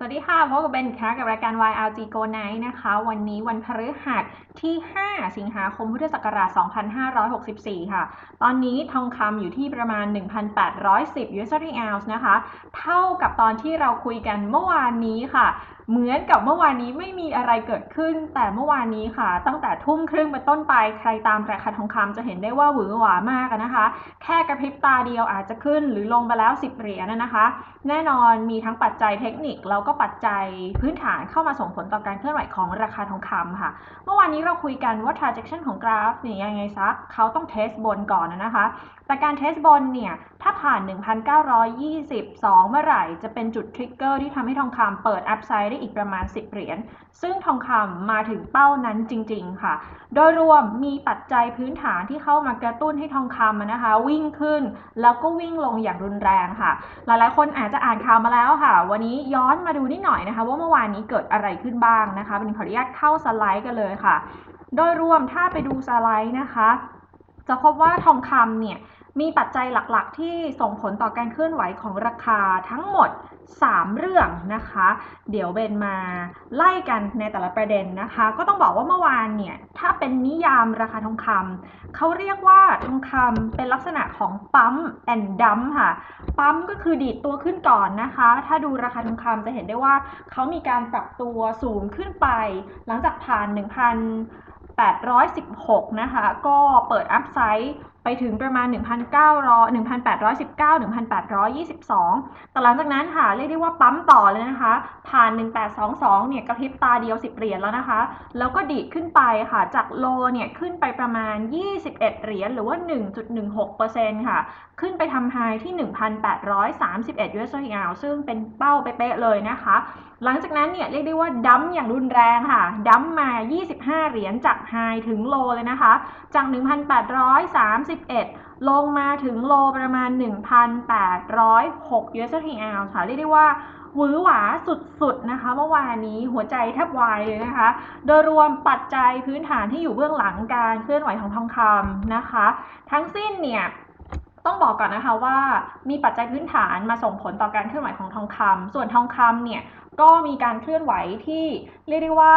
สวัสดีค่ะพบกับเบนอีกครั้งกับรายการ YLG Go Night นะคะ วันนี้วันพฤหัสที่ 5 สิงหาคมพุทธศักราช 2564 ค่ะ ตอนนี้ทองคำอยู่ที่ประมาณ 1,810 US ounce นะคะ เท่ากับตอนที่เราคุยกันเมื่อวานนี้ค่ะ เหมือนกับเมื่อวานนี้ไม่มีอะไรเกิดขึ้น แต่เมื่อวานนี้ค่ะ ตั้งแต่ทุ่มครึ่งเป็นต้นไปใครตามราคาทองคำจะเห็นได้ว่าหวือหวามากนะคะ แค่กระพริบตาเดียวอาจจะขึ้นหรือลงไปแล้ว 10 เหรียญนะคะ แน่นอนมีทั้งปัจจัยเทคนิคแล้วก็ปัจจัยพื้นฐานเข้ามาส่งผลต่อการเคลื่อนไหวของราคาทองคำค่ะ เมื่อวานนี้เราคุยกันว่า trajectory ของกราฟเนี่ยยังไงซะเขาต้องเทสบนก่อนนะคะแต่การเทสบนเนี่ยถ้าผ่าน 1,922 เมื่อไหร่จะเป็นจุดทริกเกอร์ที่ทำให้ทองคำเปิดอัพไซด์ได้อีกประมาณ 10 เหรียญ ซึ่งทองคำมาถึงเป้านั้นจริง ๆ ค่ะ โดยรวมมีปัจจัยพื้นฐานที่เข้ามากระตุ้นให้ทองคำนะคะ วิ่งขึ้นแล้วก็วิ่งลงอย่างรุนแรงค่ะ หลายๆ คนอาจจะอ่านข่าวมาแล้วค่ะ วันนี้ย้อนมาดูนิดหน่อยนะคะ ว่าเมื่อวานนี้เกิดอะไรขึ้นบ้างนะคะเป็นขออนุญาตเข้าสไลด์กันเลยค่ะ โดยรวมถ้าไปดูสไลด์นะคะ จะพบว่าทองคำเนี่ยมีปัจจัยหลักๆ ที่ส่งผลต่อการเคลื่อนไหวของราคาทั้งหมด 3 เรื่องนะคะ เดี๋ยวเบนมาไล่กันในแต่ละประเด็นนะคะ ก็ต้องบอกว่าเมื่อวานเนี่ย ถ้าเป็นนิยามราคาทองคำเขาเรียกว่าทองคำเป็นลักษณะของปั๊มแอนดัมค่ะ ปั๊มก็คือดีดตัวขึ้นก่อนนะคะ ถ้าดูราคาทองคำจะเห็นได้ว่าเขามีการปรับตัวสูงขึ้นไป หลังจากผ่าน 1,816 นะคะ ก็เปิดอัพไซด์ ไปถึงประมาณ 1,900 1,819 1,822 แต่หลังจากนั้นค่ะเรียกได้ว่าปั๊มต่อเลยนะคะ ผ่าน 1822 เนี่ยกระพริบตาเดียว 10 เหรียญแล้วนะคะ แล้วก็ดีดขึ้นไปค่ะ จากโลเนี่ยขึ้นไปประมาณ 21 เหรียญหรือว่า 1.16%ค่ะ ขึ้นไปทำไฮที่ 1,831 USD ซึ่งเป็นเป้าเป๊ะเลยนะคะ หลังจากนั้นเนี่ยเรียกได้ว่าดัมอย่างรุนแรงค่ะ ดัมมา 25 เหรียญจากไฮถึงโลเลยนะคะ จาก 1,831 ลงมาถึงโลประมาณ 1,806 US dollar ค่ะ เรียกได้ว่าหวือหวาสุดๆนะคะเมื่อวานนี้หัวใจแทบวายเลยนะคะ โดยรวมปัจจัยพื้นฐานที่อยู่เบื้องหลังการเคลื่อนไหวของทองคำนะคะ ทั้งสิ้นเนี่ยต้องบอกก่อนนะคะว่ามีปัจจัยพื้นฐานมาส่งผลต่อการเคลื่อนไหวของทองคำส่วนทองคำเนี่ยก็มีการเคลื่อนไหวที่เรียกได้ว่า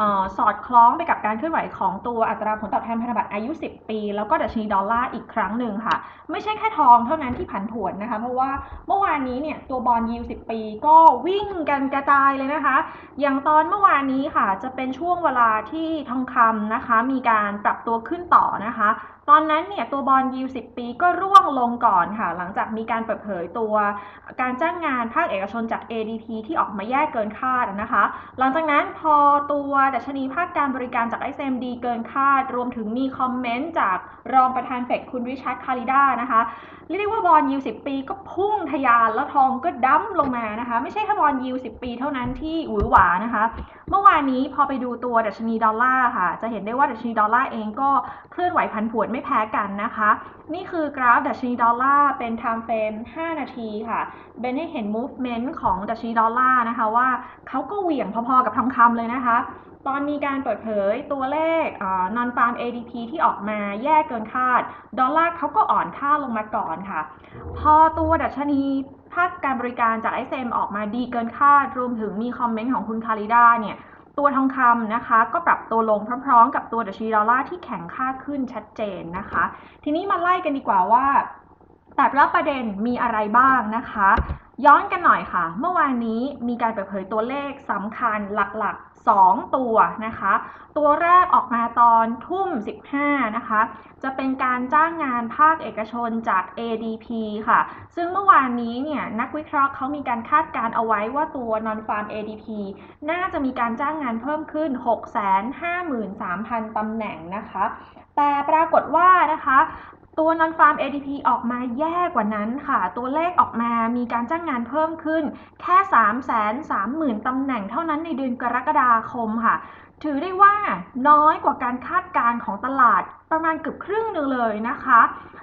ออสอดคล้องไปกับการเคลื่อนไหวของตัวอัตราผลตอบแทนพันธบัตรอายุ 10 ปี แล้วก็ดัชนีดอลลาร์อีกครั้งหนึ่งค่ะ ไม่ใช่แค่ทองเท่านั้นที่ผันผวนนะคะ เพราะว่าเมื่อวานนี้เนี่ยตัวบอลยิว 10 ปีก็วิ่งกันกระจายเลยนะคะ อย่างตอนเมื่อวานนี้ค่ะ จะเป็นช่วงเวลาที่ทองคำนะคะ มีการปรับตัวขึ้นต่อนะคะ ตอนนั้นเนี่ยตัวบอลยิว 10 ปีก็ร่วงลงก่อนค่ะ หลังจากมีการเปิดเผยตัวการจ้างงานภาคเอกชนจาก ADP ที่ออกมาแยกเกินคาดนะคะ หลังจากนั้นพอตัวดัชนีภาคการบริการจาก SMD เกินคาด รวมถึงมีคอมเมนต์จากรองประธานเฟดคุณริชาร์ดคาริด้านะคะเรียกได้ว่าบอลยิว10ปีก็พุ่งทะยานแล้วทองก็ดั้มลงมานะคะ ไม่ใช่แค่บอลยิว10ปีเท่านั้นที่หวือหวานะคะ เมื่อวานนี้พอไปดูตัวดัชนีดอลลาร์ค่ะ จะเห็นได้ว่าดัชนีดอลลาร์เองก็เคลื่อนไหวผันผวนไม่แพ้กันนะคะ นี่คือกราฟดัชนีดอลลาร์เป็น time frame 5 นาทีค่ะเบนให้เห็น movement ของดัชนีดอลลาร์นะคะว่าเขาก็เหวี่ยงพอๆกับทองคำเลยนะคะ ตอนมีการเปิดเผยตัวเลข non farm ADP ที่ออกมาแย่เกินคาด ดอลลาร์เขาก็อ่อนค่าลงมาก่อนค่ะ พอตัวดัชนี ภาคการบริการจาก SM ออกมาดีเกินคาด รวมถึงมีคอมเมนต์ของคุณคาริดาเนี่ย ตัวทองคำนะคะ ก็ปรับตัวลงพร้อมๆ กับตัวดัชนีดอลลาร์ที่แข็งค่าขึ้นชัดเจนนะคะ ทีนี้มาไล่กันดีกว่าว่า แต่ละประเด็นมีอะไรบ้างนะคะ ย้อนกันหน่อยค่ะ เมื่อวานนี้มีการเปิดเผยตัวเลขสำคัญหลักๆ 2 ตัวนะคะ ตัวแรกออกมาตอนทุ่ม 15 นะคะ จะเป็นการจ้างงานภาคเอกชนจาก ADP ค่ะ ซึ่งเมื่อวานนี้เนี่ยนักวิเคราะห์เขามีการคาดการเอาไว้ว่าตัว non farm ADP น่าจะมีการจ้างงานเพิ่มขึ้น 653,000ตำแหน่งนะคะแต่ปรากฏว่านะคะ ตัว non farm ADP ออกมาแย่กว่านั้นค่ะ ตัวเลขออกมามีการจ้างงานเพิ่มขึ้นแค่ 3 3 0 0 0 0ตำแหน่งเท่านั้นในเดือนกรกฎาคมค่ะ ถือได้ว่าน้อยกว่าการคาดการณ์ของตลาดประมาณเกือบครึ่งหนึ่งเลยนะคะ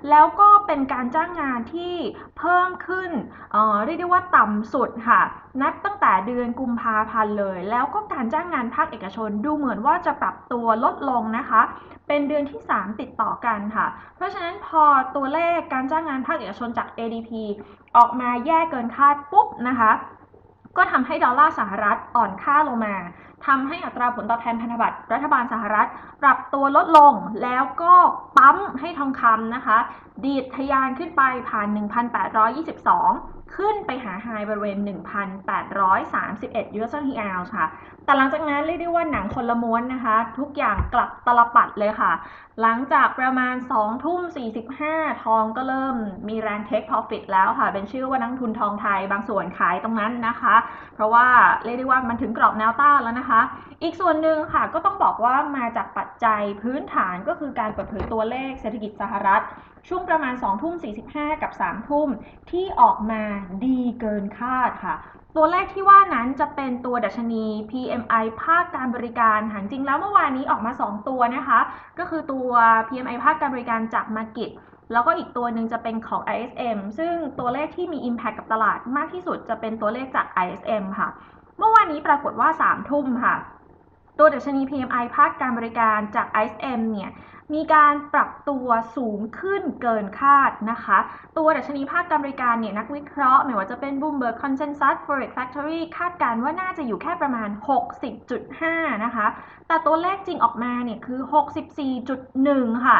แล้วก็เป็นการจ้างงานที่เพิ่มขึ้นเเรียกได้ว่าต่ำสุดค่ะ นับตั้งแต่เดือนกุมภาพันธ์เลย แล้วก็การจ้างงานภาคเอกชนดูเหมือนว่าจะปรับตัวลดลงนะคะ เป็นเดือนที่ 3 ติดต่อกันค่ะ เพราะฉะนั้นพอตัวเลขการจ้างงานภาคเอกชนจาก ADP ออกมาแย่เกินคาดปุ๊บนะคะก็ทำให้ดอลลาร์สหรัฐอ่อนค่าลงมา ทำให้อัตราผลตอบแทนพันธบัตรรัฐบาลสหรัฐ ปรับตัวลดลงแล้วก็ปั๊มให้ทองคำนะคะ ดีดทะยานขึ้นไปผ่าน 1,822 ขึ้นไปหาไฮบริเวณ 1,831 US d l ค่ะ แต่หลังจากนั้นเรียกได้ว่าหนังคนละม้วนนะคะ ทุกอย่างกลับตลปัดเลยค่ะ หลังจากประมาณ 2 ทุ่ม 45 ทองก็เริ่มมีแรงเทค profit แล้วค่ะ เป็นชื่อว่านักทุนทองไทยบางส่วนขายตรงนั้นนะคะ เพราะว่าเรียกได้ว่ามันถึงกรอบแนวต้านแล้วนะคะ อีกส่วนหนึ่งค่ะก็ต้องบอกว่ามาจากปัจจัยพื้นฐานก็คือการเปิดเผยตัวเลขเศรษฐกิจสหรัฐ ช่วงประมาณ 2 ทุ่ม 45 กับ 3 ทุ่มที่ออกมาดีเกินคาดค่ะ ตัวเลขที่ว่านั้นจะเป็นตัวดัชนี PMI ภาคการบริการหางจริงแล้วเมื่อวานนี้ออกมา 2 ตัวนะคะ ก็คือตัว PMI ภาคการบริการจากมากิจแล้วก็อีกตัวหนึ่งจะเป็นของ ISM ซึ่งตัวเลขที่มี Impact กับตลาดมากที่สุดจะเป็นตัวเลขจาก ISM ค่ะ เมื่อวานนี้ปรากฏว่า 3 ทุ่มค่ะ ตัวดัชนี PMI ภาคการบริการจาก ISM เนี่ย มีการปรับตัวสูงขึ้นเกินคาดนะคะ ตัวดัชนีภาคการบริการเนี่ยนักวิเคราะห์ไม่ว่าจะเป็น Bloomberg Consensus Forex Factory คาดการณ์ว่าน่าจะอยู่แค่ประมาณ 60.5 นะคะ แต่ตัวเลขจริงออกมาเนี่ยคือ 64.1 ค่ะ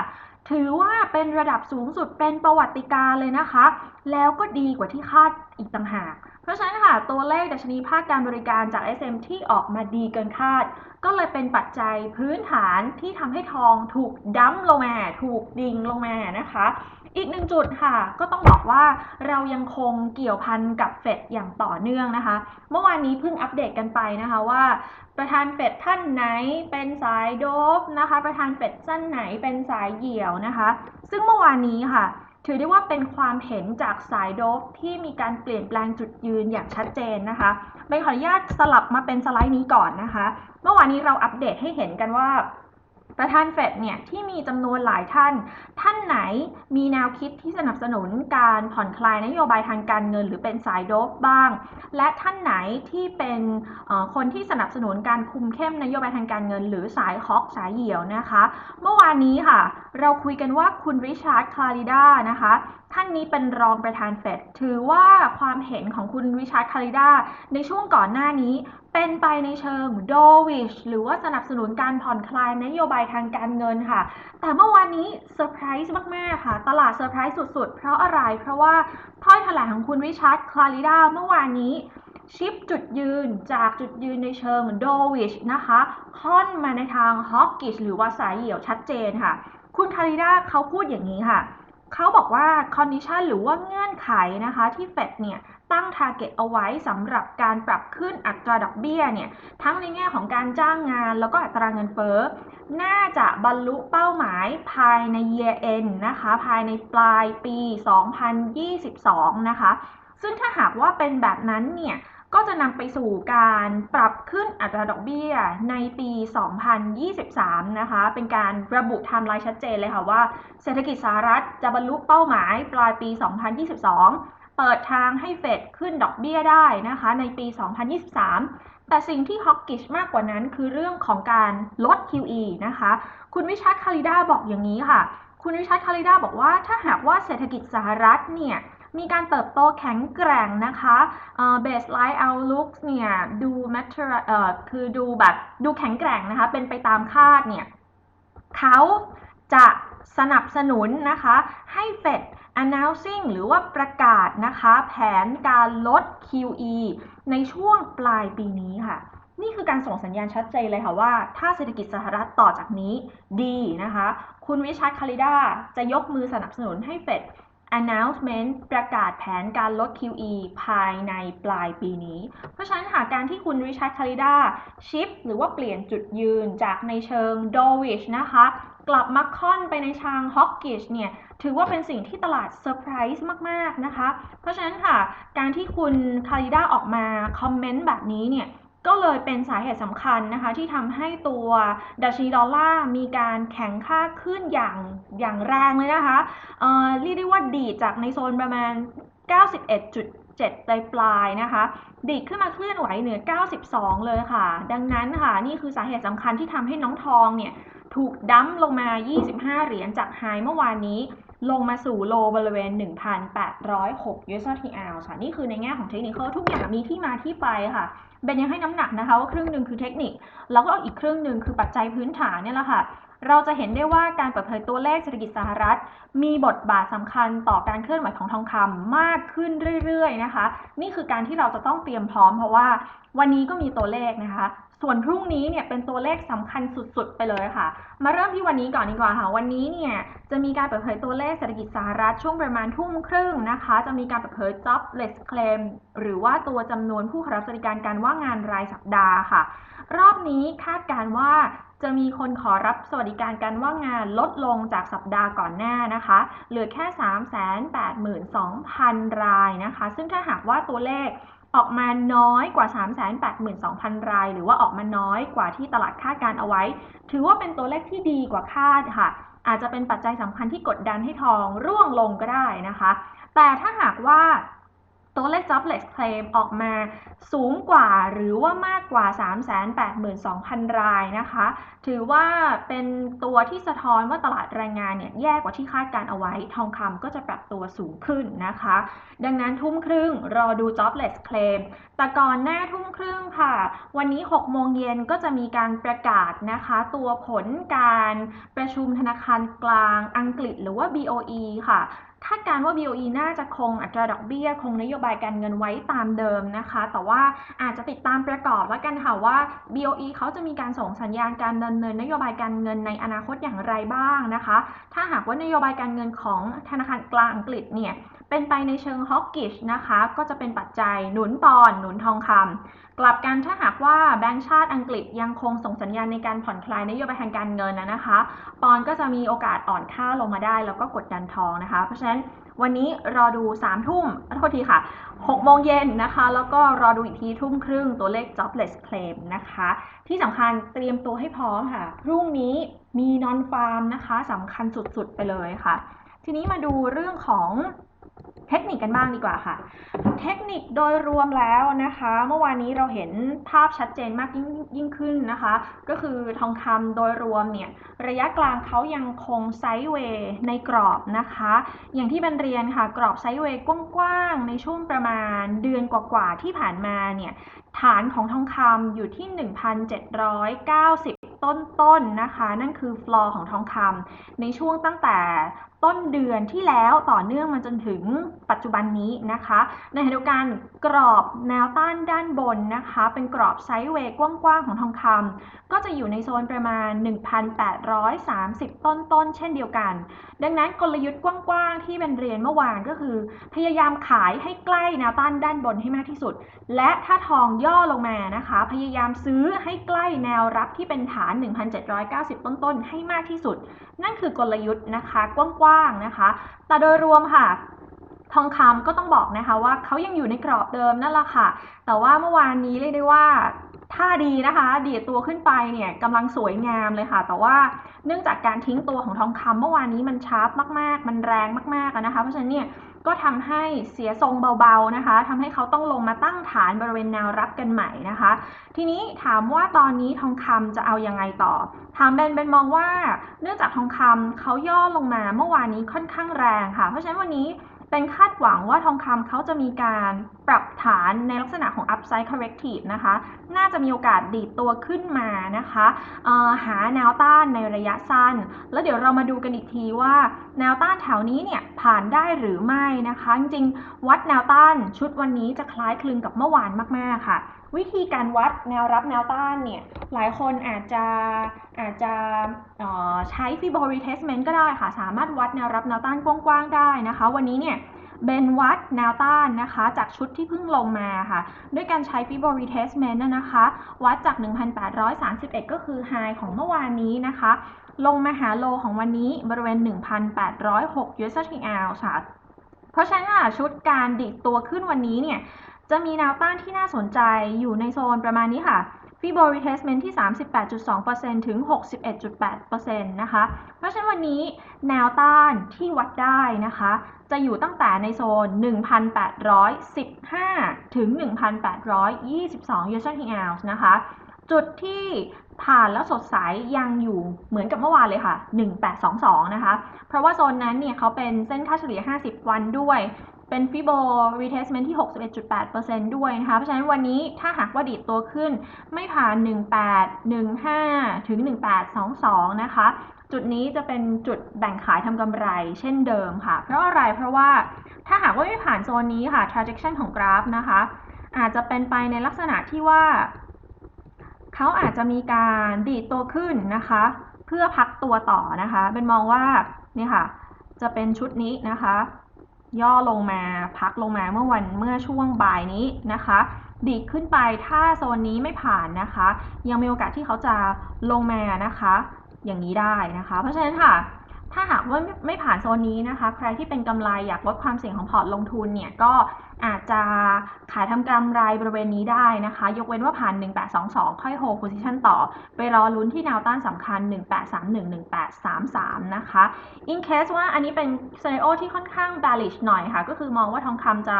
ถือว่าเป็นระดับสูงสุดเป็นประวัติการเลยนะคะ แล้วก็ดีกว่าที่คาดอีกต่างหาก เพราะฉะนั้นค่ะ ตัวเลขดัชนีภาคการบริการจาก SM ที่ออกมาดีเกินคาด ก็เลยเป็นปัจจัยพื้นฐานที่ทำให้ทองถูกดั้มลงมา ถูกดิ่งลงมานะคะ อีกหนึ่งจุดค่ะ ก็ต้องบอกว่าเรายังคงเกี่ยวพันกับเฟดอย่างต่อเนื่องนะคะ เมื่อวานนี้เพิ่งอัปเดตกันไปนะคะว่าประธานเฟดท่านไหนเป็นสายโดบนะคะ ประธานเฟดท่านไหนเป็นสายเหี่ยวนะคะ ซึ่งเมื่อวานนี้ค่ะ ถือได้ว่าเป็นความเห็นจากสายโดฟที่มีการเปลี่ยนแปลงจุดยืนอย่างชัดเจนนะคะเบนขออนุญาตสลับมาเป็นสไลด์นี้ก่อนนะคะ เมื่อวานนี้เราอัปเดตให้เห็นกันว่า ประธานเฟดเนี่ยที่มีจำนวนหลายท่าน ท่านไหนมีแนวคิดที่สนับสนุนการผ่อนคลายนโยบายทางการเงิน หรือเป็นสายโดบบ้าง และท่านไหนที่เป็นคนที่สนับสนุนการคุมเข้มนโยบายทางการเงิน หรือสายฮอกสายเหี่ยวนะคะ เมื่อวานนี้ค่ะ เราคุยกันว่าคุณริชาร์ดคลาริดานะคะท่านนี้เป็นรองประธานเฟดถือว่าความเห็นของคุณริชาร์ดคาริดาในช่วงก่อนหน้านี้ เป็นไปในเชิงโดวิชหรือว่าสนับสนุนการผ่อนคลายนโยบายทางการเงินค่ะ แต่เมื่อวานนี้เซอร์ไพรส์มาก ๆ ค่ะ ตลาดเซอร์ไพรส์สุด ๆ เพราะอะไร เพราะว่าถ้อยแถลงของคุณริชาร์ดคาริดาเมื่อวานนี้ชิปจุดยืนจากจุดยืนในเชิงโดวิชนะคะค่อนมาในทางฮอกกิชหรือว่าสายเหี่ยวชัดเจนค่ะ คุณคาริดาเขาพูดอย่างนี้ค่ะ เขาบอกว่า condition หรือว่าเงื่อนไขนะคะ ที่เฟดเนี่ยตั้ง target เอาไว้สำหรับการปรับขึ้นอัตราดอกเบี้ยเนี่ยทั้งในแง่ของการจ้างงานแล้วก็อัตราเงินเฟ้อ น่าจะบรรลุเป้าหมายภายใน year end นะคะ ภายในปลายปี 2022 นะคะ ซึ่งถ้าหากว่าเป็นแบบนั้นเนี่ย ก็จะนำไปสู่การปรับขึ้นอัตราดอกเบี้ยในปี 2023 นะคะ เป็นการระบุไทม์ไลน์ชัดเจนเลยค่ะว่า เศรษฐกิจสหรัฐจะบรรลุเป้าหมายปลายปี 2022 เปิดทางให้เฟดขึ้นดอกเบี้ยได้นะคะในปี 2023 แต่สิ่งที่ฮอกกิชมากกว่านั้นคือเรื่องของการลด QE นะคะ คุณวิชัดคาริดาบอกอย่างนี้ค่ะ คุณวิชัดคาริดาบอกว่าถ้าหากว่าเศรษฐกิจสหรัฐเนี่ย มีการเติบโตแข็งแกร่งนะคะเบสไลน์เอาลุกเนี่ยดูแมทเอ่อคือดูแบบดูแข็งแกร่งนะคะ เป็นไปตามคาดเนี่ยเขาจะสนับสนุนนะคะ ให้เฟด announcing หรือว่าประกาศนะคะ แผนการลด QE ในช่วงปลายปีนี้ค่ะนี่คือการส่งสัญญาณชัดเจนเลยค่ะว่า ถ้าเศรษฐกิจสหรัฐต่อจากนี้ดีนะคะ คุณวิชัดคาริดาจะยกมือสนับสนุนให้เฟด announcement ประกาศแผนการลด QE ภายในปลายปีนี้ เพราะฉะนั้นหากการที่คุณริชาร์ดคาริดาชิปหรือว่าเปลี่ยนจุดยืนจากในเชิง dovish นะคะ กลับมาค่อนไปในทาง hawkish เนี่ยถือว่าเป็นสิ่งที่ตลาดเซอร์ไพรส์มาก ๆ นะคะ เพราะฉะนั้นค่ะ การที่คุณคาริดาออกมาคอมเมนต์แบบนี้เนี่ย ก็เลยเป็นสาเหตุสำคัญนะคะที่ทำให้ตัวดัชนีดอลลาร์มีการแข็งค่าขึ้นอย่างอย่างแรงเลยนะคะเอ่อเรียกได้ว่าดีจากในโซนประมาณ 91.7ปลายปลายนะคะดีดขึ้นมาเคลื่อนไหวเหนือ 92 เลยค่ะ ดังนั้นค่ะ นี่คือสาเหตุสำคัญที่ทำให้น้องทองเนี่ย ถูกดั้มลงมา 25 เหรียญจากไฮเมื่อวานนี้ ลงมาสู่โลบริเวณ 1,806 USD ounce ค่ะนี่คือในแง่ของเทคนิคทุกอย่างมีที่มาที่ไปค่ะเบนยังให้น้ำหนักนะคะว่าครึ่งหนึ่งคือเทคนิค แล้วก็อีกครึ่งหนึ่งคือปัจจัยพื้นฐานเนี่ยแหละค่ะเราจะเห็นได้ว่าการเปิดเผยตัวเลขเศรษฐกิจสหรัฐ มีบทบาทสำคัญต่อการเคลื่อนไหวของทองคำมากขึ้นเรื่อยๆนะคะ นี่คือการที่เราจะต้องเตรียมพร้อมเพราะว่า วันนี้ก็มีตัวเลขนะคะ ส่วนพรุ่งนี้เนี่ยเป็นตัวเลขสำคัญสุดๆ ไปเลยค่ะ มาเริ่มที่วันนี้ก่อนดีกว่าค่ะ วันนี้เนี่ยจะมีการเปิดเผยตัวเลขเศรษฐกิจสหรัฐช่วงประมาณทุ่มครึ่งนะคะ จะมีการเปิดเผย jobless claim หรือว่าตัวจำนวนผู้รับสวัสดิการการว่างงานรายสัปดาห์ค่ะ รอบนี้คาดการว่าจะมีคนขอรับสวัสดิการการว่างงานลดลงจากสัปดาห์ก่อนหน้านะคะ เหลือแค่ 382,000 รายนะคะ ซึ่งถ้าหากว่าตัวเลข ออกมาน้อยกว่า 382,000 ราย หรือว่าออกมาน้อยกว่าที่ตลาดคาดการเอาไว้ ถือว่าเป็นตัวเลขที่ดีกว่าคาดค่ะ อาจจะเป็นปัจจัยสำคัญที่กดดันให้ทองร่วงลงก็ได้นะคะ แต่ถ้าหากว่า ตัวเลข jobless claim ออกมาสูงกว่าหรือว่ามากกว่า 382,000 รายนะคะ ถือว่าเป็นตัวที่สะท้อนว่าตลาดแรงงานเนี่ยแย่กว่าที่คาดการเอาไว้ ทองคำก็จะปรับตัวสูงขึ้นนะคะ ดังนั้นทุ่มครึ่งรอดู jobless claim แต่ก่อนหน้าทุ่มครึ่งค่ะ วันนี้ 6 โมงเย็นก็จะมีการประกาศนะคะ ตัวผลการประชุมธนาคารกลางอังกฤษหรือว่า BOE ค่ะ คาดการว่า BOE น่าจะคงอัตราดอกเบี้ย คงนโยบายการเงินไว้ตามเดิมนะคะ แต่ว่าอาจจะติดตามประกอบแล้วกันค่ะว่า BOE เขาจะมีการส่งสัญญาณการดำเนินนโยบายการเงินในอนาคตอย่างไรบ้างนะคะ ถ้าหากว่านโยบายการเงินของธนาคารกลางอังกฤษเนี่ย เป็นไปในเชิงฮอกกิชนะคะ ก็จะเป็นปัจจัยหนุนปอนหนุนทองคำกลับกันถ้าหากว่าแบงก์ชาติอังกฤษยังคงส่งสัญญาณในการผ่อนคลายนโยบายทางการเงินนะคะ ปอนก็จะมีโอกาสอ่อนค่าลงมาได้ แล้วก็กดดันทองนะคะ เพราะฉะนั้นวันนี้รอดู3ทุ่มโทษทีค่ะ6โมงเย็นนะคะ แล้วก็รอดูอีกทีทุ่มครึ่งตัวเลข jobless claim นะคะ ที่สำคัญเตรียมตัวให้พร้อมค่ะ พรุ่งนี้มี non farm นะคะสำคัญสุดๆ ไปเลยค่ะ ทีนี้มาดูเรื่องของ เทคนิคกันบ้างดีกว่าค่ะ เทคนิคโดยรวมแล้วนะคะ เมื่อวานนี้เราเห็นภาพชัดเจนมากยิ่งยิ่งขึ้นนะคะ ก็คือทองคำโดยรวมเนี่ยระยะกลางเขายังคงไซด์เวย์ในกรอบนะคะ อย่างที่บรรเรียนค่ะ กรอบไซด์เวย์กว้างๆในช่วงประมาณเดือนกว่าๆที่ผ่านมาเนี่ยฐานของทองคำอยู่ที่ 1,790 ต้นๆนนะคะ นั่นคือฟลอร์ของทองคำในช่วงตั้งแต่ต้นเดือนที่แล้วต่อเนื่องมาจนถึงปัจจุบันนี้นะคะ ในขณะเดียวกันกรอบแนวต้านด้านบนนะคะ เป็นกรอบไซด์เวย์กว้างๆ ของทองคำก็จะอยู่ในโซนประมาณ 1,830 ต้นๆ เช่นเดียวกัน ดังนั้นกลยุทธ์กว้างๆ ที่เป็นเรียนเมื่อวานก็คือ พยายามขายให้ใกล้แนวต้านด้านบนให้มากที่สุด และถ้าทองย่อลงมานะคะ พยายามซื้อให้ใกล้แนวรับที่เป็นฐาน 1,790 ต้นๆ ให้มากที่สุด นั่นคือกลยุทธ์นะคะกว้างๆนะคะ แต่โดยรวมค่ะทองคำก็ต้องบอกนะคะว่าเขายังอยู่ในกรอบเดิมนั่นแหละค่ะ แต่ว่าเมื่อวานนี้เรียกได้ว่าท่าดีนะคะดีดตัวขึ้นไปเนี่ยกำลังสวยงามเลยค่ะ แต่ว่าเนื่องจากการทิ้งตัวของทองคำเมื่อวานนี้มันชาร์ปมาก ๆ มันแรงมากๆนะคะ เพราะฉะนั้นเนี่ย ก็ทำให้เสียทรงเบาๆนะคะทำให้เขาต้องลงมาตั้งฐานบริเวณแนวรับกันใหม่นะคะ ทีนี้ถามว่าตอนนี้ทองคำจะเอายังไงต่อ ถามเบนเบนมองว่า เนื่องจากทองคำเขาย่อลงมาเมื่อวานนี้ค่อนข้างแรงค่ะ เพราะฉะนั้นวันนี้ เป็นคาดหวังว่าทองคำเขาจะมีการปรับฐานในลักษณะของ upside corrective นะคะ น่าจะมีโอกาสดีดตัวขึ้นมานะคะหาแนวต้านในระยะสั้น แล้วเดี๋ยวเรามาดูกันอีกทีว่า แนวต้านแถวนี้เนี่ยผ่านได้หรือไม่นะคะ จริงๆ วัดแนวต้านชุดวันนี้จะคล้ายคลึงกับเมื่อวานมากๆค่ะ วิธีการวัดแนวรับแนวต้านเนี่ยหลายคนอาจจะอาจจะใช้ Fibo retracement ก็ได้ค่ะ สามารถวัดแนวรับแนวต้านกว้างๆได้นะคะ วันนี้เนี่ยเบนวัดแนวต้านนะคะ จากชุดที่เพิ่งลงมาค่ะ ด้วยการใช้ Fibo retracement นะคะ วัดจาก 1,831 ก็คือไฮของเมื่อวานนี้นะคะ ลงมาหาโลของวันนี้บริเวณ 1,806 USD ounce ค่ะเพราะฉะนั้นชุดการดิดตัวขึ้นวันนี้เนี่ย จะมีแนวต้านที่น่าสนใจอยู่ในโซนประมาณนี้ค่ะฟีโบรีเทสเมนต์ที่ 38.2%ถึง 61.8%นะคะ เพราะฉะนั้นวันนี้แนวต้านที่วัดได้นะคะ จะอยู่ตั้งแต่ในโซน 1,815 ถึง 1,822 US d ounce นะคะ จุดที่ผ่านแล้วสดใสยังอยู่เหมือนกับเมื่อวานเลยค่ะ 1822 นะคะ เพราะว่าโซนนั้นเนี่ยเขาเป็นเส้นค่าเฉลี่ย 50 วันด้วย เป็นฟิโบ retracement ที่ 61.8%ด้วยนะคะ เพราะฉะนั้นวันนี้ถ้าหากว่าดีดตัวขึ้นไม่ผ่าน 1815 ถึง 1822 นะคะ จุดนี้จะเป็นจุดแบ่งขายทำกำไรเช่นเดิมค่ะ เพราะอะไร เพราะว่าถ้าหากว่าไม่ผ่านโซนนี้ค่ะ trajection ของกราฟนะคะ อาจจะเป็นไปในลักษณะที่ว่า เขาอาจจะมีการดีดตัวขึ้นนะคะ เพื่อพักตัวต่อนะคะ เป็นมองว่านี่ค่ะ จะเป็นชุดนี้นะคะ ย่อลงมาพักลงมาเมื่อวันเมื่อช่วงบ่ายนี้นะคะดีขึ้นไปถ้าโซนนี้ไม่ผ่านนะคะ ยังมีโอกาสที่เขาจะลงมานะคะ อย่างนี้ได้นะคะ เพราะฉะนั้นค่ะ ถ้าหากว่าไม่ผ่านโซนนี้นะคะ ใครที่เป็นกำไรอยากลดความเสี่ยงของพอร์ตลงทุนเนี่ยก็ อาจจะขายทำกำไรบริเวณนี้ได้นะคะ ยกเว้นว่าผ่าน 1822 ค่อยโฮ position ต่อ ไปรอลุ้นที่แนวต้านสำคัญ 1831 1833 นะคะ in case ว่าอันนี้เป็น scenario ที่ค่อนข้าง bearish หน่อยค่ะ ก็คือมองว่าทองคำจะ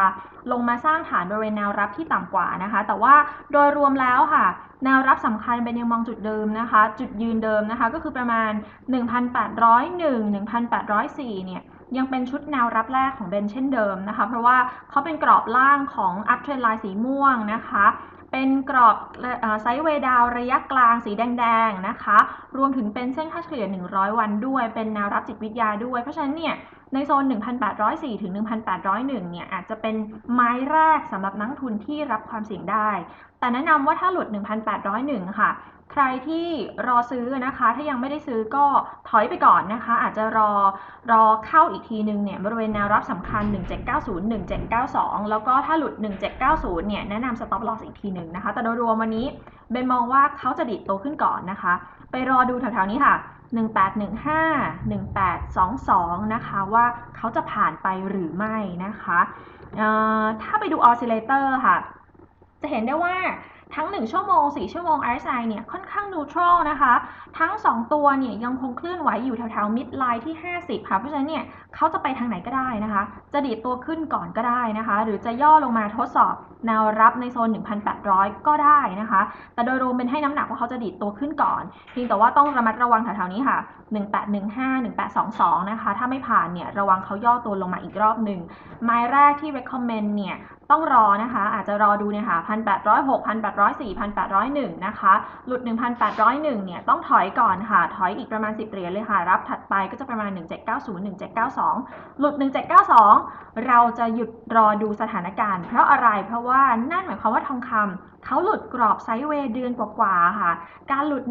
ลงมาสร้างฐานบริเวณแนวรับที่ต่ำกว่านะคะ แต่ว่าโดยรวมแล้วค่ะ แนวรับสำคัญเป็นยังมองจุดเดิมนะคะ จุดยืนเดิมนะคะ ก็คือประมาณ 1,801 1,804 เนี่ย ยังเป็นชุดแนวรับแรกของเบนเช่นเดิมนะคะ เพราะว่าเขาเป็นกรอบล่างของอัพเทรนไลน์สีม่วงนะคะ เป็นกรอบไซด์เวดาวระยะกลางสีแดงๆนะคะ รวมถึงเป็นเส้นค่าเฉลี่ย 100 วันด้วย เป็นแนวรับจิตวิทยาด้วย เพราะฉะนั้นเนี่ย ในโซน 1,804 ถึง 1,801 เนี่ยอาจจะเป็นไม้แรกสำหรับนักทุนที่รับความเสี่ยงได้ แต่แนะนำว่าถ้าหลุด 1,801 ค่ะ ใครที่รอซื้อนะคะ ถ้ายังไม่ได้ซื้อก็ถอยไปก่อนนะคะ อาจจะรอรอเข้าอีกทีนึงเนี่ยบริเวณแนวรับสำคัญ 1790 1792 แล้วก็ถ้าหลุด 1790 เนี่ยแนะนำ stop loss อีกทีหนึ่งนะคะ แต่โดยรวมวันนี้เบนมองว่าเขาจะดิดโตขึ้นก่อนนะคะ ไปรอดูแถวๆนี้ค่ะ 1815 1822 นะคะว่าเขาจะผ่านไปหรือไม่นะคะถ้าไปดูออซิเลเตอร์ค่ะ จะเห็นได้ว่า ทั้ง 1 ชั่วโมง 4 ชั่วโมง RSI เนี่ยค่อนข้างนูทรัลนะคะ ทั้ง 2 ตัวเนี่ยยังคงเคลื่อนไหวอยู่แถวๆ mid line ที่ 50 ค่ะ เพราะฉะนั้นเนี่ยเขาจะไปทางไหนก็ได้นะคะ จะดีดตัวขึ้นก่อนก็ได้นะคะ หรือจะย่อลงมาทดสอบแนวรับในโซน 1,800 ก็ได้นะคะ แต่โดยรวมเป็นให้น้ำหนักว่าเขาจะดีดตัวขึ้นก่อนเพียงแต่ว่าต้องระมัดระวังแถวๆนี้ค่ะ 1815 1822 นะคะ ถ้าไม่ผ่านเนี่ยระวังเขาย่อตัวลงมาอีกรอบหนึ่งไม้แรกที่ recommend เนี่ย ต้องรอนะคะ อาจจะรอดูเนี่ยค่ะ1,806 1,804 1,801 นะคะ หลุด 1,801 เนี่ย ต้องถอยก่อนค่ะ ถอยอีกประมาณ 10 เหรียญเลยค่ะ รับถัดไปก็จะประมาณ 1790 1792 หลุด 1792 เราจะหยุดรอดูสถานการณ์ เพราะอะไร เพราะว่านั่นหมายความว่าทองคำเขาหลุดกรอบไซด์เวย์เดือนกว่าๆ ค่ะ การหลุด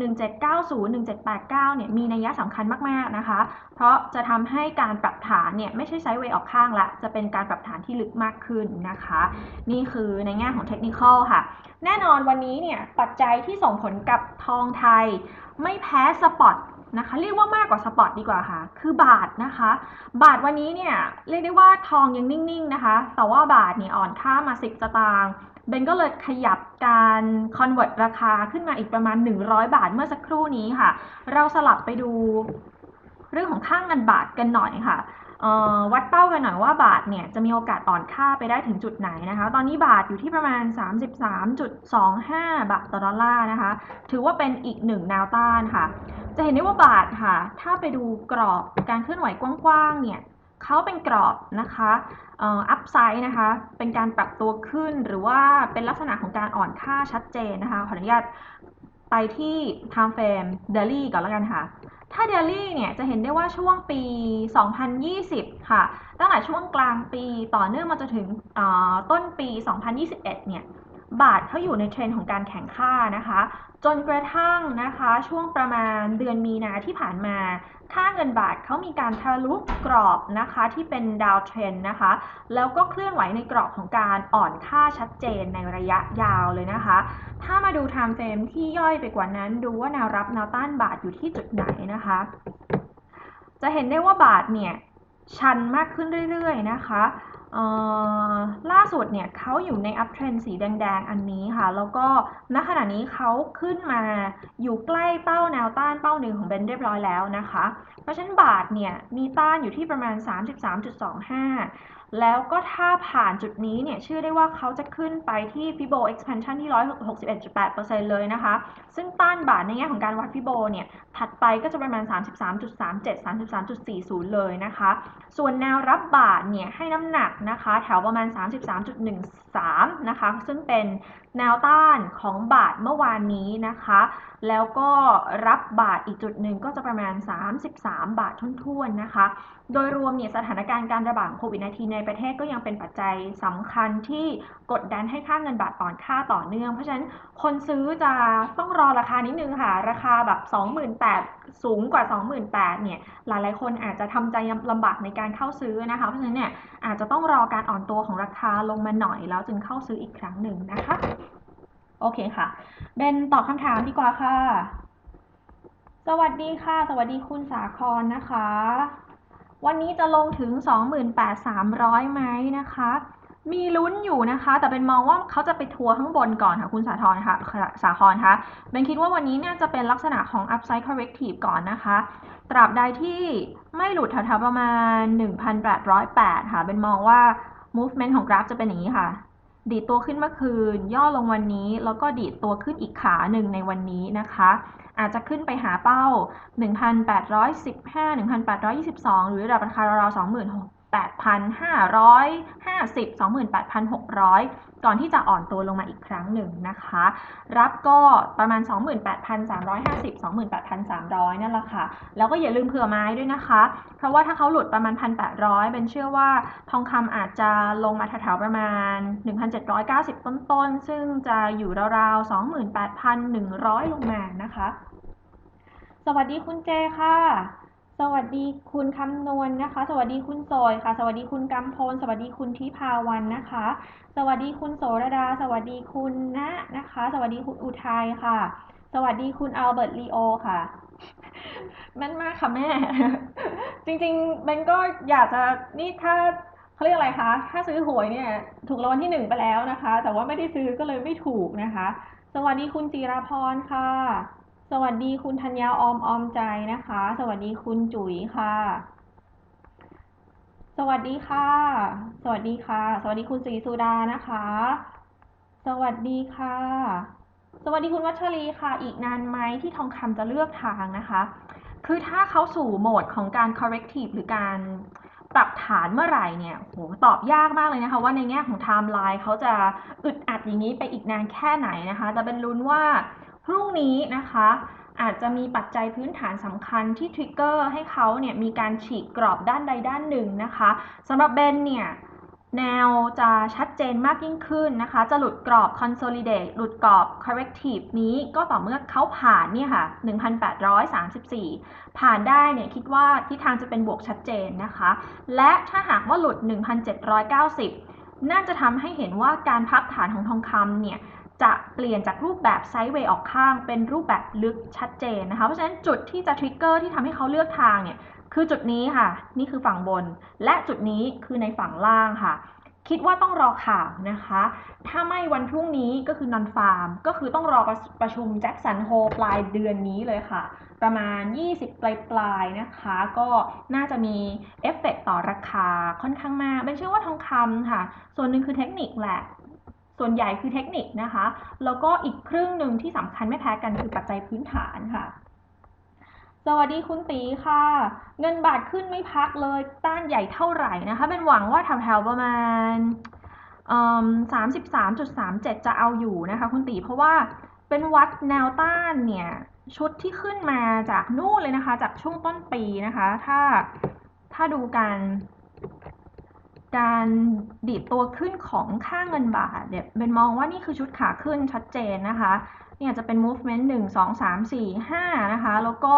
1790 1789 เนี่ย มีนัยสำคัญมากๆ นะคะ เพราะจะทำให้การปรับฐานเนี่ย ไม่ใช่ไซด์เวย์ออกข้างละ จะเป็นการปรับฐานที่ลึกมากขึ้นนะคะนี่คือในแง่ของเทคนิคอลค่ะ แน่นอนวันนี้เนี่ยปัจจัยที่ส่งผลกับทองไทย ไม่แพ้สปอตนะคะเรียกว่ามากกว่าสปอตดีกว่าค่ะ คือบาทนะคะ บาทวันนี้เนี่ยเรียกได้ว่าทองยังนิ่งๆนะคะ แต่ว่าบาทเนี่ยอ่อนค่ามา 10 สตางค์เบนก็เลยขยับการคอนเวิร์ตราคาขึ้นมาอีกประมาณ 100 บาทเมื่อสักครู่นี้ค่ะ เราสลับไปดูเรื่องของค่างเงินบาทกันหน่อยค่ะ วัดเป้ากันหน่อยว่าบาทเนี่ยจะมีโอกาสอ่อนค่าไปได้ถึงจุดไหนนะคะ ตอนนี้บาทอยู่ที่ประมาณ 33.25 บาทต่อดอลลาร์นะคะ ถือว่าเป็นอีกหนึ่งแนวต้านค่ะ จะเห็นได้ว่าบาทค่ะ ถ้าไปดูกรอบการเคลื่อนไหวกว้างๆเนี่ยเขาเป็นกรอบนะคะอัพไซด์นะคะ เป็นการปรับตัวขึ้นหรือว่าเป็นลักษณะของการอ่อนค่าชัดเจนนะคะ ขออนุญาตไปที่ time frame daily ก่อนแล้วกันค่ะ ถ้าเดลี่เนี่ยจะเห็นได้ว่าช่วงปี 2020 ค่ะ ตั้งแต่ช่วงกลางปีต่อเนื่องมาจนถึงต้นปี 2021 เนี่ย บาทเขาอยู่ในเทรนด์ของการแข่งค่านะคะ จนกระทั่งนะคะ ช่วงประมาณเดือนมีนาที่ผ่านมา ค่าเงินบาทเขามีการทะลุกรอบนะคะที่เป็นดาวเทรนนะคะ แล้วก็เคลื่อนไหวในกรอบของการอ่อนค่าชัดเจนในระยะยาวเลยนะคะ ถ้ามาดูไทม์เฟรมที่ย่อยไปกว่านั้น ดูว่าแนวรับแนวต้านบาทอยู่ที่จุดไหนนะคะ จะเห็นได้ว่าบาทเนี่ยชันมากขึ้นเรื่อยๆนะคะ ล่าสุดเนี่ยเขาอยู่ในอัพเทรนสีแดงๆ อันนี้ค่ะ แล้วก็ณขณะนี้เขาขึ้นมาอยู่ใกล้เป้าแนวต้านเป้าหนึ่งของเบนเรียบร้อยแล้วนะคะ เพราะฉะนั้นบาทเนี่ยมีต้านอยู่ที่ประมาณ 33.25แล้วก็ถ้าผ่านจุดนี้เนี่ยเชื่อได้ว่าเขาจะขึ้นไปที่ Fibo expansion ที่ 161.8%เลยนะคะ ซึ่งต้านบาทในแง่ของการวัด Fibo เนี่ยถัดไปก็จะประมาณ 33.37 33.40 เลยนะคะ ส่วนแนวรับบาทเนี่ยให้น้ำหนักนะคะ แถวประมาณ 33.13 นะคะ ซึ่งเป็นแนวต้านของบาทเมื่อวานนี้นะคะ แล้วก็รับบาทอีกจุดหนึ่งก็จะประมาณ 33 บาททุ่นๆนะคะ โดยรวมเนี่ยสถานการณ์การระบาดโควิด -19 ในประเทศก็ยังเป็นปัจจัยสำคัญที่กดดันให้ค่าเงินบาทอ่อนค่าต่อเนื่อง เพราะฉะนั้นคนซื้อจะต้องรอราคานิดนึงค่ะ ราคาแบบ 28,000 สูงกว่า 28,000 เนี่ย หลายๆคนอาจจะทำใจลำบากในการเข้าซื้อนะคะ เพราะฉะนั้นเนี่ยอาจจะต้องรอการอ่อนตัวของราคาลงมาหน่อยแล้วจึงเข้าซื้ออีกครั้งหนึ่งนะคะ โอเคค่ะเบนตอบคำถามดีกว่าค่ะ สวัสดีค่ะ สวัสดีคุณสาครนะคะ วันนี้จะลงถึง 28,300ไหมนะคะมีลุ้นอยู่นะคะ แต่เป็นมองว่าเขาจะไปทัวร์ข้างบนก่อนค่ะคุณสาธรค่ะสาครคะเป็นคิดว่าวันนี้เนี่ยจะเป็นลักษณะของ upside corrective ก่อนนะคะ ตราบใดที่ไม่หลุดแถวๆประมาณ 1,808 ค่ะเป็นมองว่า movement ของกราฟจะเป็นอย่างนี้ค่ะ ดีดตัวขึ้นเมื่อคืน ย่อลงวันนี้ แล้วก็ดีดตัวขึ้นอีกขาหนึ่งในวันนี้นะคะ อาจจะขึ้นไปหาเป้า 1,815 1,822 หรือระดับราคาราวๆ 28,550 28,600 ก่อนที่จะอ่อนตัวลงมาอีกครั้งหนึ่งนะคะ รับก็ประมาณ 28,350 28,300 นั่นแหละค่ะ แล้วก็อย่าลืมเผื่อไม้ด้วยนะคะ เพราะว่าถ้าเขาหลุดประมาณ 1,800 เป็นเชื่อว่าทองคำอาจจะลงมาแถวๆประมาณ 1,790 ต้นๆ ซึ่งจะอยู่ราวๆ 28,100 ลงมานะคะ สวัสดีคุณเจค่ะ สวัสดีคุณคำนวณนนะคะ สวัสดีคุณโซยค่ะ สวัสดีคุณกำพล สวัสดีคุณทิพาวันนะคะ สวัสดีคุณโสรดา สวัสดีคุณณนะคะ สวัสดีคุณอุทัยค่ะ สวัสดีคุณอัลเบิร์ตลีโอค่ะแม่นมากค่ะแม่ จริงๆเบนก็อยากจะนี่ถ้าเขาเรียกอะไรคะถ้าซื้อหวยเนี่ย ถูกรางวัลที่หนึ่งไปแล้วนะคะ แต่ว่าไม่ได้ซื้อก็เลยไม่ถูกนะคะ สวัสดีคุณจีราพรค่ะ สวัสดีคุณธัญญาออมออมใจนะคะ สวัสดีคุณจุ๋ยค่ะ สวัสดีค่ะ สวัสดีค่ะ สวัสดีคุณศรีสุดานะคะ สวัสดีค่ะ สวัสดีคุณวัชรีค่ะ อีกนานไหมที่ทองคำจะเลือกทางนะคะ คือถ้าเขาสู่โหมดของการ corrective หรือการปรับฐานเมื่อไหร่เนี่ยโหตอบยากมากเลยนะคะ ว่าในแง่ของไทม์ไลน์เขาจะอึดอัดอย่างนี้ไปอีกนานแค่ไหนนะคะแต่เป็นลุ้นว่า พรุ่งนี้นะคะ อาจจะมีปัจจัยพื้นฐานสำคัญที่ทริกเกอร์ให้เขาเนี่ยมีการฉีกกรอบด้านใดด้านหนึ่งนะคะสำหรับเบนเนี่ยแนวจะชัดเจนมากยิ่งขึ้นนะคะ จะหลุดกรอบ consolidate หลุดกรอบ corrective นี้ก็ต่อเมื่อเขาผ่านเนี่ยค่ะ 1,834 ผ่านได้เนี่ยคิดว่าทิศทางจะเป็นบวกชัดเจนนะคะ และถ้าหากว่าหลุด 1,790 น่าจะทำให้เห็นว่าการพักฐานของทองคำเนี่ย จะเปลี่ยนจากรูปแบบไซด์เวย์ออกข้าง เป็นรูปแบบลึกชัดเจนนะคะ เพราะฉะนั้นจุดที่จะทริกเกอร์ที่ทำให้เขาเลือกทางเนี่ยคือจุดนี้ค่ะ นี่คือฝั่งบน และจุดนี้คือในฝั่งล่างค่ะ คิดว่าต้องรอข่าวนะคะ ถ้าไม่วันพรุ่งนี้ก็คือนอนฟาร์ม ก็คือต้องรอประประชุมแจ็คสันโฮปลายเดือนนี้เลยค่ะ ประมาณ 20 ปลายปลายๆนะคะ ก็น่าจะมีเอฟเฟกต่อราคาค่อนข้างมาก เป็นเชื่อว่าทองคำค่ะ ส่วนหนึ่งคือเทคนิคแหละ ส่วนใหญ่คือเทคนิคนะคะ แล้วก็อีกครึ่งหนึ่งที่สำคัญไม่แพ้กันคือปัจจัยพื้นฐานค่ะ สวัสดีคุณตีค่ะ เงินบาทขึ้นไม่พักเลยต้านใหญ่เท่าไหร่นะคะ เป็นหวังว่าแถวๆประมาณสามสิบสามจุดสามเจ็ดจะเอาอยู่นะคะคุณตีเพราะว่าเป็นวัดแนวต้านเนี่ยชุดที่ขึ้นมาจากนู่นเลยนะคะ จากช่วงต้นปีนะคะ ถ้าถ้าดูการ การดีดตัวขึ้นของค่าเงินบาทเนี่ยเป็นมองว่านี่คือชุดขาขึ้นชัดเจนนะคะเนี่ยจะเป็น movement 1 2 3 4 5 นะคะ แล้วก็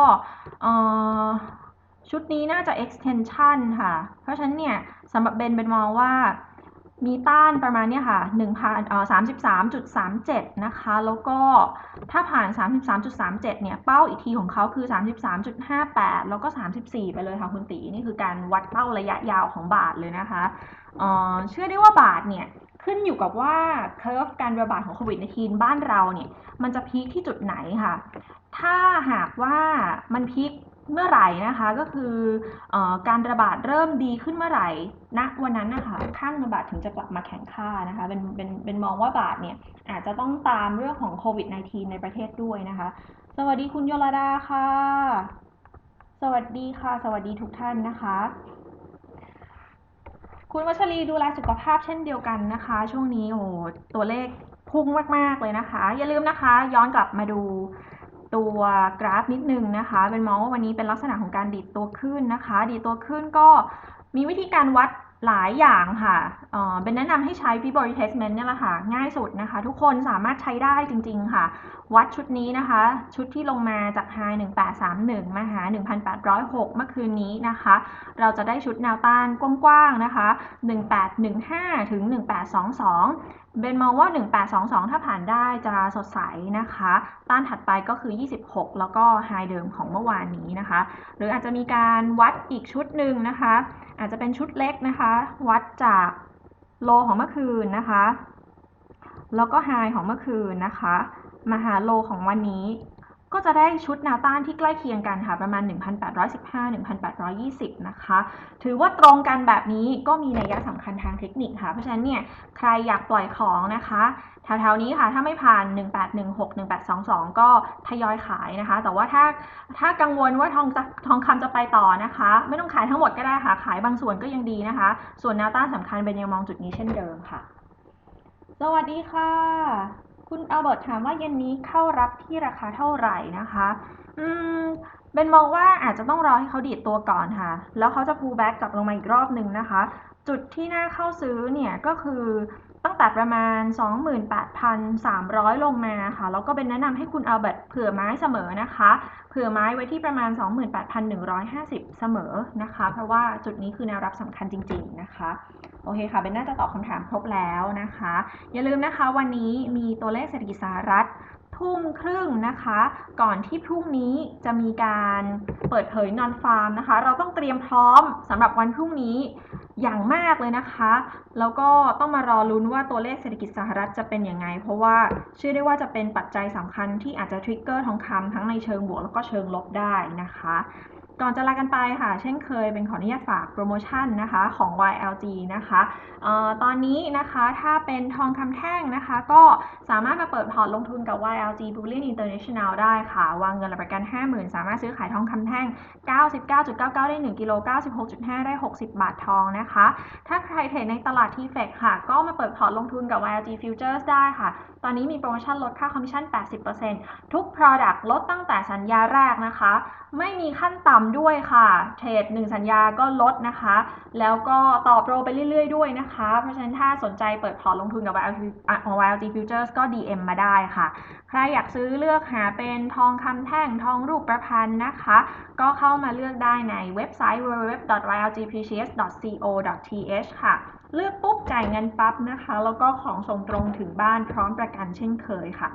ชุดนี้น่าจะ extension ค่ะ เพราะฉะนั้นเนี่ยสำหรับเบนเป็นมองว่า มีต้านประมาณเนี่ยค่ะ1,000เอ่อ33.37 นะคะ แล้วก็ถ้าผ่าน 33.37 เนี่ย เป้าอีกทีของเขาคือ 33.58 แล้วก็ 34 ไปเลยค่ะคุณตี นี่คือการวัดเป้าระยะยาวของบาทเลยนะคะเอ่อเชื่อได้ว่าบาทเนี่ย ขึ้นอยู่กับว่าเคอร์ฟการระบาดของโควิด -19 บ้านเราเนี่ย มันจะพีคที่จุดไหนค่ะ ถ้าหากว่ามันพีค เมื่อไหร่นะคะก็คืออการระบาดเริ่มดีขึ้นเมื่อไหร่ณวันนั้นนะคะค่าเงินบาทถึงจะกลับมาแข็งค่านะคะเป็นเป็นเป็นมองว่าบาทเนี่ยอาจจะต้องตามเรื่องของโควิด -19 ในประเทศด้วยนะคะ สวัสดีคุณโยลดาค่ะ สวัสดีค่ะ สวัสดีทุกท่านนะคะคุณวัชรีดูแลสุขภาพเช่นเดียวกันนะคะ ช่วงนี้โอ้ตัวเลขพุ่งมาก ๆ เลยนะคะ อย่าลืมนะคะ ย้อนกลับมาดู ตัวกราฟนิดนึงนะคะ เป็นมองว่าวันนี้เป็นลักษณะของการดีดตัวขึ้นนะคะ ดีดตัวขึ้นก็มีวิธีการวัดหลายอย่างค่ะเอ่อเป็นแนะนำให้ใช้ Fibonacci Testament เนี่ยแหละค่ะ ง่ายสุดนะคะ ทุกคนสามารถใช้ได้จริง ๆ ค่ะ วัดชุดนี้นะคะ ชุดที่ลงมาจาก High 1831 มาหา 1,806 เมื่อคืนนี้นะคะ เราจะได้ชุดแนวต้านกว้าง ๆ นะคะ 1815 ถึง 1822 เบนมองว่า 1822 ถ้าผ่านได้จะสดใสนะคะ ต้านถัดไปก็คือ 26 แล้วก็ไฮเดิมของเมื่อวานนี้นะคะ หรืออาจจะมีการวัดอีกชุดหนึ่งนะคะ อาจจะเป็นชุดเล็กนะคะ วัดจากโลของเมื่อคืนนะคะ แล้วก็ไฮของเมื่อคืนนะคะ มาหาโลของวันนี้ ก็จะได้ชุดแนวต้านที่ใกล้เคียงกันค่ะประมาณ 1,815-1,820 นะคะ ถือว่าตรงกันแบบนี้ก็มีนัยสำคัญทางเทคนิคค่ะ เพราะฉะนั้นเนี่ยใครอยากปล่อยของนะคะแถวๆนี้ค่ะ ถ้าไม่ผ่าน 1816 1822 ก็ทยอยขายนะคะ แต่ว่าถ้าถ้ากังวลว่าทองจะทองคำจะไปต่อนะคะ ไม่ต้องขายทั้งหมดก็ได้ค่ะ ขายบางส่วนก็ยังดีนะคะ ส่วนแนวต้านสำคัญเป็นยังมองจุดนี้เช่นเดิมค่ะ สวัสดีค่ะ คุณอัลเบิร์ตถามว่าเย็นนี้เข้ารับที่ราคาเท่าไหร่นะคะ อืมเบนมองว่าอาจจะต้องรอให้เขาดีดตัวก่อนค่ะ แล้วเขาจะ pull back กลับลงมาอีกรอบหนึ่งนะคะ จุดที่น่าเข้าซื้อเนี่ยก็คือ ตั้งแต่ประมาณ 28,300 ลงมาค่ะ แล้วก็เป็นแนะนำให้คุณอัลเบิร์ตเผื่อไม้เสมอนะคะ เผื่อไม้ไว้ที่ประมาณ 28,150 เสมอนะคะ เพราะว่าจุดนี้คือแนวรับสำคัญจริง ๆ นะคะโอเคค่ะ เป็นน่าจะตอบคำถามครบแล้วนะคะ อย่าลืมนะคะวันนี้มีตัวเลขเศรษฐกิจสหรัฐ ทุ่มครึ่งนะคะ ก่อนที่พรุ่งนี้จะมีการเปิดเผยนอนฟาร์มนะคะ เราต้องเตรียมพร้อมสำหรับวันพรุ่งนี้อย่างมากเลยนะคะ แล้วก็ต้องมารอลุ้นว่าตัวเลขเศรษฐกิจสหรัฐจะเป็นยังไง เพราะว่าเชื่อได้ว่าจะเป็นปัจจัยสำคัญที่อาจจะทริกเกอร์ทองคำทั้งในเชิงบวกแล้วก็เชิงลบได้นะคะ ก่อนจะลากันไปค่ะ เช่นเคยเป็นขออนุญาตฝากโปรโมชั่นนะคะของ YLG นะคะออตอนนี้นะคะถ้าเป็นทองคำแท่งนะคะ ก็สามารถมาเปิดพอร์ตลงทุนกับ YLG Bullion International ได้ค่ะ วางเงินหลักประกัน 50,000 สามารถซื้อขายทองคำแท่ง 99.99 ได้ 1กิโล96.5 ได้ 60 บาททองนะคะ ถ้าใครเทรดในตลาดทีเฟกค่ะ ก็มาเปิดพอร์ตลงทุนกับ YLG Futures ได้ค่ะตอนนี้มีโปรโมชั่นลดค่าคอมมิชชั่น 80%ทุก Product ลดตั้งแต่สัญญาแรกนะคะ ไม่มีขั้นต่ำด้วยค่ะ เทรด 1 สัญญาก็ลดนะคะ แล้วก็ต่อโปรไปเรื่อยๆ ด้วยนะคะ เพราะฉะนั้นถ้าสนใจเปิดพอร์ตลงทุนกับ YLG อะ YLG Futures ก็ DM มาได้ค่ะ ใครอยากซื้อเลือกหาเป็นทองคำแท่งทองรูปประพันธ์นะคะ ก็เข้ามาเลือกได้ในเว็บไซต์ www.ylgpcs.co.th ค่ะ เลือกปุ๊บจ่ายเงินปั๊บนะคะ แล้วก็ของส่งตรงถึงบ้านพร้อมประกันเช่นเคยค่ะ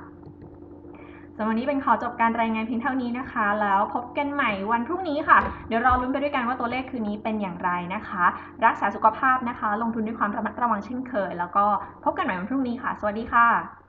สำหรับวันนี้เป็นขอจบการรายงานเพียงเท่านี้นะคะ แล้วพบกันใหม่วันพรุ่งนี้ค่ะ เดี๋ยวรอลุ้นไปด้วยกันว่าตัวเลขคืนนี้เป็นอย่างไรนะคะ รักษาสุขภาพนะคะ ลงทุนด้วยความระมัดระวังเช่นเคย แล้วก็พบกันใหม่วันพรุ่งนี้ค่ะ สวัสดีค่ะ